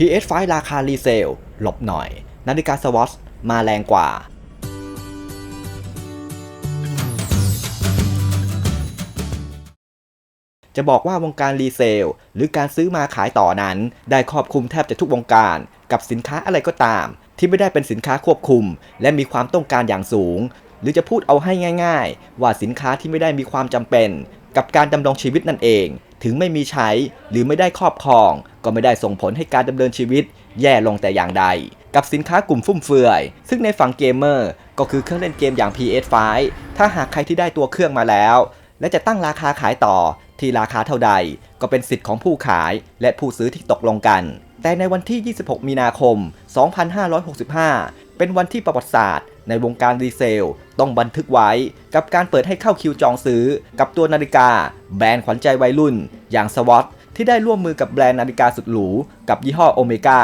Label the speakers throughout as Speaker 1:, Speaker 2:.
Speaker 1: PS5 ราคารีเซล หลบหน่อย นาฬิกาสวอตมาแรงกว่า จะบอกว่าวงการรีเซล หรือการซื้อมาขายต่อนั้น ได้ครอบคลุมแทบจะทุกวงการ กับสินค้าอะไรก็ตาม ที่ไม่ได้เป็นสินค้าควบคุม และมีความต้องการอย่างสูง หรือจะพูดเอาให้ง่าย ๆ ว่าสินค้าที่ไม่ได้มีความจำเป็น กับการดำรงชีวิตนั่นเอง ถึงไม่มีใช้หรือไม่ได้ครอบครอง ก็ไม่ได้ส่งผลให้การดำเนินชีวิต แย่ลงแต่อย่างใด กับสินค้ากลุ่มฟุ่มเฟือย ซึ่งในฝั่งเกมเมอร์ก็คือเครื่องเล่นเกมอย่าง PS5 ถ้าหากใครที่ได้ตัวเครื่องมาแล้ว และจะตั้งราคาขายต่อที่ราคาเท่าใด ก็เป็นสิทธิ์ของผู้ขายและผู้ซื้อที่ตกลงกัน แต่ในวันที่ 26 มีนาคม 2565 เป็นวันที่ประวัติศาสตร์ ในวงการรีเซล ต้องบันทึกไว้กับการเปิดให้เข้าคิวจองซื้อ กับตัวนาฬิกา แบรนด์ขวัญใจวัยรุ่น อย่างสวอตที่ได้ร่วมมือกับแบรนด์นาฬิกาสุดหรู กับยี่ห้อโอเมก้า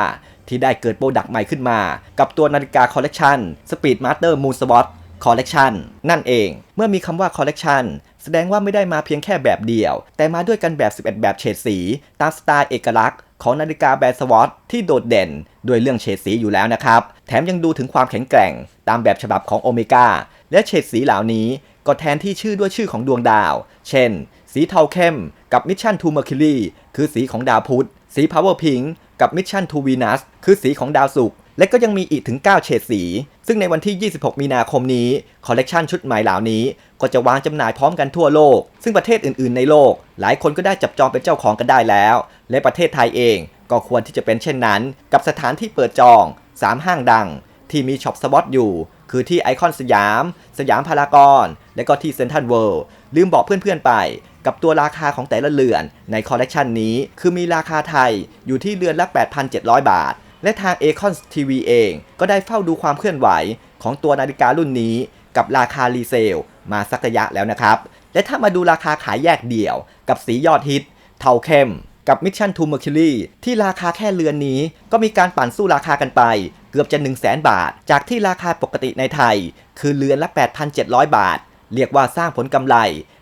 Speaker 1: ที่ได้เกิดโปรดักต์ใหม่ขึ้นมา กับตัวนาฬิกาคอลเลกชัน Speed Master Moon Swatch คอลเลกชันนั่นเอง เมื่อมีคำว่าคอลเลกชันแสดงว่าไม่ได้มาเพียงแค่แบบเดียว แต่มาด้วยกันแบบ 11 แบบเฉดสี ตามสไตล์เอกลักษณ์ ของนาฬิกาแบรนด์สวอตที่โดดเด่นด้วยเรื่องเฉดสีอยู่แล้วนะครับ แถมยังดูถึงความแข็งแกร่งตามแบบฉบับของโอเมก้าและเฉดสีเหล่านี้ก็แทนที่ชื่อด้วยชื่อของดวงดาว เช่น สีเทาเข้มกับมิชชั่นทูเมอร์คิลีคือสีของดาวพุธ สีพาวเวอร์พิง กับ Mission to Venus คือสีของดาวศุกร์และก็ยังมีอีกถึง 9 เฉดสี ซึ่งในวันที่ 26 มีนาคมนี้ คอลเลกชันชุดใหม่เหล่านี้ ก็จะวางจำหน่ายพร้อมกันทั่วโลก ซึ่งประเทศอื่นๆ ในโลก หลายคนก็ได้จับจองเป็นเจ้าของกันได้แล้ว และประเทศไทยเอง ก็ควรที่จะเป็นเช่นนั้น กับสถานที่เปิดจอง 3 ห้างดัง ที่มีช็อปสวอตอยู่ คือที่ไอคอนสยาม สยามพารากอน และก็ที่เซ็นทรัลเวิลด์ ลืมบอกเพื่อนๆไป กับตัวราคาของแต่ละเรือนในคอลเลกชันนี้ คือมีราคาไทยอยู่ที่เรือนละ 8,700 บาท และทาง a c o n TV เอง ก็ได้เฝ้าดูความเคลื่อนไหวของตัวนาฬิการุ่นนี้ กับราคารีเซล มาสักระยะแล้วนะครับ และถ้ามาดูราคาขายแยกเดี่ยว กับสียอดฮิต เทาเข้มกับ Mission to Mercury ที่ราคาแค่เรือนนี้ ก็มีการปั่นสู้ราคากันไป เกือบจะ 1 0 0 0 0แบาท จากที่ราคาปกติในไทย คือเรือนละ 8,700 บาท เรียกว่าสร้างผลกำไร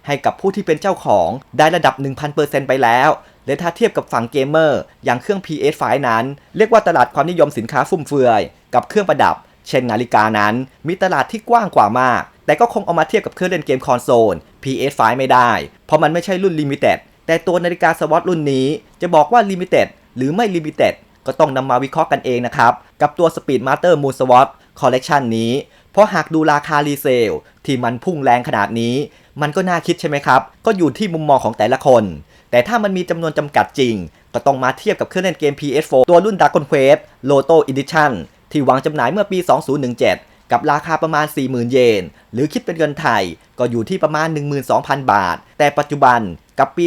Speaker 1: ให้กับผู้ที่เป็นเจ้าของได้ระดับ 1,000%ไปแล้วและถ้าเทียบกับฝั่งเกมเมอร์อย่างเครื่อง PS5 นั้น เรียกว่าตลาดความนิยมสินค้าฟุ่มเฟือย กับเครื่องประดับ เช่นนาฬิกานั้น มีตลาดที่กว้างกว่ามาก แต่ก็คงเอามาเทียบกับเครื่องเล่นเกมคอนโซล PS5 ไม่ได้ เพราะมันไม่ใช่รุ่นลิมิเต็ดแต่ตัวนาฬิกาสวอตรุ่นนี้ จะบอกว่าลิมิเต็ดหรือไม่ลิมิเต็ดก็ต้องนำมาวิเคราะห์กันเองนะครับ กับตัว Speed Master Moon Swatch Collection นี้ เพราะหากดูราคารีเซลที่มันพุ่งแรงขนาดนี้ มันก็น่าคิดใช่ไหมครับ ก็อยู่ที่มุมมองของแต่ละคน แต่ถ้ามันมีจำนวนจำกัดจริง ก็ต้องมาเทียบกับเครื่องเล่นเกม PS4 ตัวรุ่น Dragon Quest Lotto Edition ที่วางจำหน่ายเมื่อปี 2017 กับราคาประมาณ 40,000 เยน หรือคิดเป็นเงินไทย ก็อยู่ที่ประมาณ 12,000 บาท แต่ปัจจุบันกับปี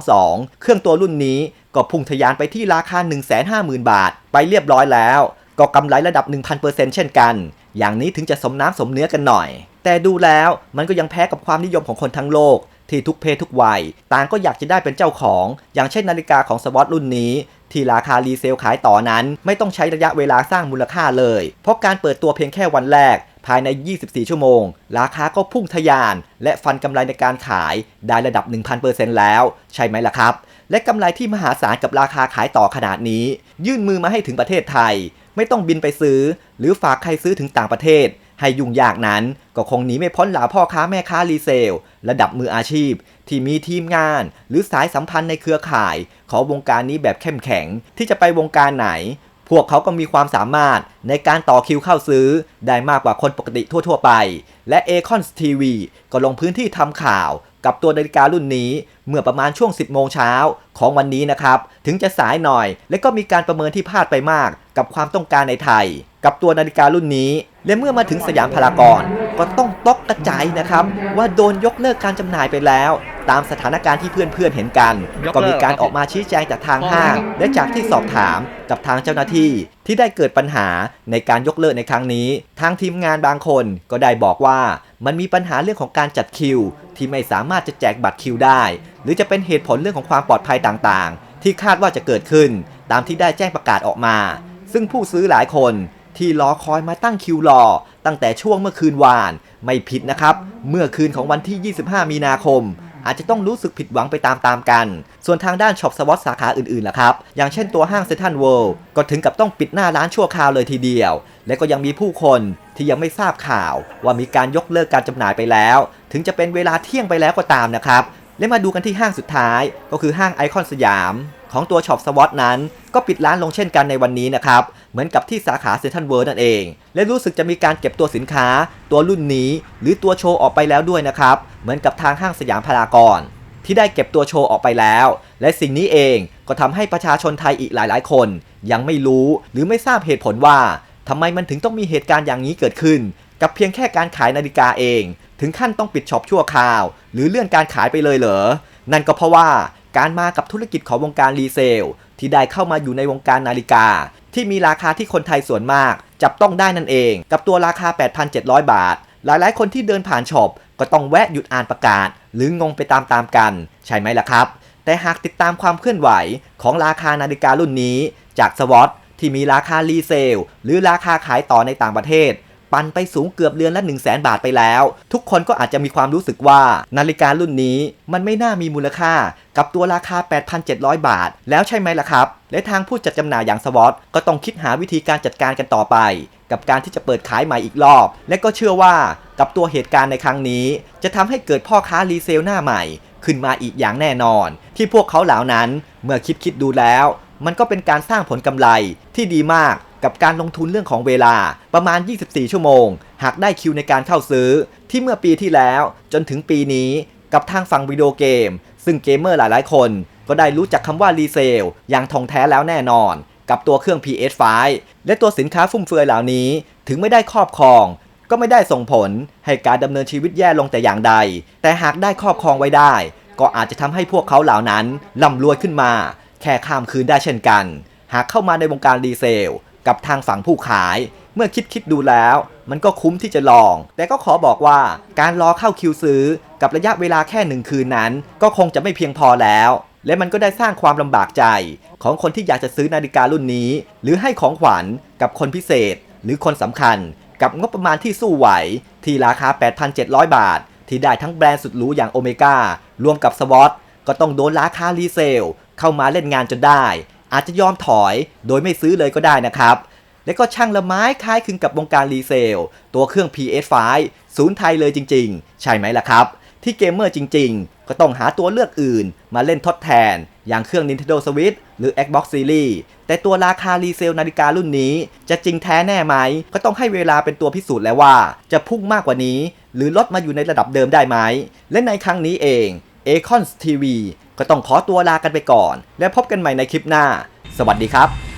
Speaker 1: 2022 เครื่องตัวรุ่นนี้ก็พุ่งทะยานไปที่ราคา 150,000 บาท ไปเรียบร้อยแล้ว ก็กำไรระดับ 1,000%เช่นกัน อย่างนี้ถึงจะสมน้ำสมเนื้อกันหน่อย แต่ดูแล้วมันก็ยังแพ้กับความนิยมของคนทั้งโลก ที่ทุกเพศทุกวัย ต่างก็อยากจะได้เป็นเจ้าของ อย่างเช่นนาฬิกาของสวอตรุ่นนี้ ที่ราคารีเซลขายต่อนั้น ไม่ต้องใช้ระยะเวลาสร้างมูลค่าเลย เพราะการเปิดตัวเพียงแค่วันแรก ภายใน 24 ชั่วโมง ราคาก็พุ่งทะยาน และฟันกำไรในการขายได้ระดับ 1,000%แล้ว ใช่ไหมล่ะครับ และกำไรที่มหาศาลกับราคาขายต่อขนาดนี้ ยื่นมือมาให้ถึงประเทศไทย ไม่ต้องบินไปซื้อ หรือฝากใครซื้อถึงต่างประเทศ ให้ยุ่งยากนั้น ก็คงหนีไม่พ้นเหล่าพ่อค้าแม่ค้ารีเซล ระดับมืออาชีพ ที่มีทีมงาน หรือสายสัมพันธ์ในเครือข่าย ของวงการนี้แบบเข้มแข็ง ที่จะไปวงการไหน พวกเขาก็มีความสามารถในการต่อคิวเข้าซื้อ ได้มากกว่าคนปกติทั่ว ๆ ไป และ a c o n TV ก็ลงพื้นที่ทำข่าว กับตัวนาฬิการุ่นนี้ เมื่อประมาณช่วง 10 โมงเช้าของวันนี้นะครับ ถึงจะสายหน่อย และก็มีการประเมินที่พลาดไปมาก กับความต้องการในไทย กับตัวนาฬิการุ่นนี้ และเมื่อมาถึงสยามพารากอนก็ต้องตกกระจายนะครับ ว่าโดนยกเลิกการจำหน่ายไปแล้ว ตามสถานการณ์ที่เพื่อนๆเห็นกัน
Speaker 2: ยกเลิก
Speaker 1: ก็มีการออกมาชี้แจงจากทางห้าง และจากที่สอบถามกับทางเจ้าหน้าที่ ที่ได้เกิดปัญหาในการยกเลิกในครั้งนี้ ทางทีมงานบางคนก็ได้บอกว่า มันมีปัญหาเรื่องของการจัดคิว ที่ไม่สามารถจะแจกบัตรคิวได้ หรือจะเป็นเหตุผลเรื่องของความปลอดภัยต่างๆ ที่คาดว่าจะเกิดขึ้น ตามที่ได้แจ้งประกาศออกมา ซึ่งผู้ซื้อหลายคนที่รอคอยมาตั้งคิวรอ ตั้งแต่ช่วงเมื่อคืนวาน ไม่ผิดนะครับ เมื่อคืนของวันที่ 25 มีนาคม อาจจะต้องรู้สึกผิดหวังไปตามๆกัน ส่วนทางด้านช็อปสวอตสาขาอื่นๆล่ะครับ อย่างเช่นตัวห้างเซ็นทรัลเวิลด์ก็ถึงกับต้องปิดหน้าร้านชั่วคราวเลยทีเดียว และก็ยังมีผู้คนที่ยังไม่ทราบข่าว ว่ามีการยกเลิกการจำหน่ายไปแล้ว ถึงจะเป็นเวลาเที่ยงไปแล้วก็ตามนะครับและมาดูกันที่ห้างสุดท้ายก็คือห้างไอคอนสยาม ของตัวช็อปสวอตนั้น ก็ปิดร้านลงเช่นกันในวันนี้นะครับ เหมือนกับที่สาขาเซ็นทรัลเวิร์นั่นเอง และรู้สึกจะมีการเก็บตัวสินค้า ตัวรุ่นนี้ หรือตัวโชว์ออกไปแล้วด้วยนะครับ เหมือนกับทางห้างสยามพารากอนที่ได้เก็บตัวโชว์ออกไปแล้ว และสิ่งนี้เองก็ทำให้ประชาชนไทยอีกหลาย ๆ คน ยังไม่รู้หรือไม่ทราบเหตุผลว่าทำไมมันถึงต้องมีเหตุการณ์อย่างนี้เกิดขึ้น กับเพียงแค่การขายนาฬิกาเอง ถึงขั้นต้องปิดช็อปชั่วคราว หรือเลื่อนการขายไปเลยเหรอ นั่นก็เพราะว่า การมากับธุรกิจของวงการรีเซล ที่ได้เข้ามาอยู่ในวงการนาฬิกา ที่มีราคาที่คนไทยส่วนมาก จับต้องได้นั่นเอง กับตัวราคา 8,700 บาท หลายๆ คนที่เดินผ่านช็อปก็ต้องแวะหยุดอ่านประกาศ หรืองงไปตามๆกัน ใช่ไหมล่ะครับ แต่หากติดตามความเคลื่อนไหวของราคานาฬิการุ่นนี้ จากสวอตที่มีราคารีเซลหรือราคาขายต่อในต่างประเทศ ปั่นไปสูงเกือบเรือนละ 1 0 0 0 0แบาทไปแล้ว ทุกคนก็อาจจะมีความรู้สึกว่า นาฬิการุ่นนี้มันไม่น่ามีมูลค่า กับตัวราคา 8,700 บาท แล้วใช่ไหมล่ะครับ และทางผู้จัดจำหน่ายอย่างสวอตก็ต้องคิดหาวิธีการจัดการกันต่อไป กับการที่จะเปิดขายใหม่อีกรอบ และก็เชื่อว่ากับตัวเหตุการณ์ในครั้งนี้ จะทำให้เกิดพ่อค้ารีเซลหน้าใหม่ ขึ้นมาอีกอย่างแน่นอน ที่พวกเขาเหล่านั้นเมื่อคิดคิดดูแล้ว มันก็เป็นการสร้างผลกำไรที่ดีมาก กับการลงทุนเรื่องของเวลาประมาณ 24 ชั่วโมง หากได้คิวในการเข้าซื้อ ที่เมื่อปีที่แล้วจนถึงปีนี้กับทางฝั่งวิดีโอเกม ซึ่งเกมเมอร์หลายๆ คน ก็ได้รู้จักคำว่ารีเซลอย่างทองแท้แล้วแน่นอน กับตัวเครื่อง PS5 และตัวสินค้าฟุ่มเฟือยเหล่านี้ ถึงไม่ได้ครอบครอง ก็ไม่ได้ส่งผลให้การดำเนินชีวิตแย่ลงแต่อย่างใด แต่หากได้ครอบครองไว้ได้ ก็อาจจะทำให้พวกเขาเหล่านั้นร่ำรวยขึ้นมา แค่ข้ามคืนได้เช่นกัน หากเข้ามาในวงการรีเซล กับทางฝั่งผู้ขาย เมื่อคิดคิดดูแล้ว มันก็คุ้มที่จะลอง แต่ก็ขอบอกว่าการรอเข้าคิวซื้อ กับระยะเวลาแค่หนึ่งคืนนั้น ก็คงจะไม่เพียงพอแล้ว และมันก็ได้สร้างความลำบากใจ ของคนที่อยากจะซื้อนาฬิการุ่นนี้ หรือให้ของขวัญกับคนพิเศษ หรือคนสำคัญ กับงบประมาณที่สู้ไหว ที่ราคา 8,700 บาท ที่ได้ทั้งแบรนด์สุดหรูอย่างโอเมก้ารวมกับสวอตก็ต้องโดนราคารีเซลเข้ามาเล่นงานจนได้ อาจจะยอมถอยโดยไม่ซื้อเลยก็ได้นะครับและก็ช่างละไม้คล้ายคลึงกับวงการรีเซล ตัวเครื่อง PS5 ศูนย์ไทยเลยจริง ๆ ใช่ไหมล่ะครับ ที่เกมเมอร์จริง ๆ ก็ต้องหาตัวเลือกอื่น มาเล่นทดแทน อย่างเครื่อง Nintendo Switch หรือ Xbox Series แต่ตัวราคารีเซลนาฬิการุ่นนี้ จะจริงแท้แน่ไหม ก็ต้องให้เวลาเป็นตัวพิสูจน์แล้วว่า จะพุ่งมากกว่านี้ หรือลดมาอยู่ในระดับเดิมได้ไหม และในครั้งนี้เอง a c o n s TV ก็ต้องขอตัวลากันไปก่อน และพบกันใหม่ในคลิปหน้า สวัสดีครับ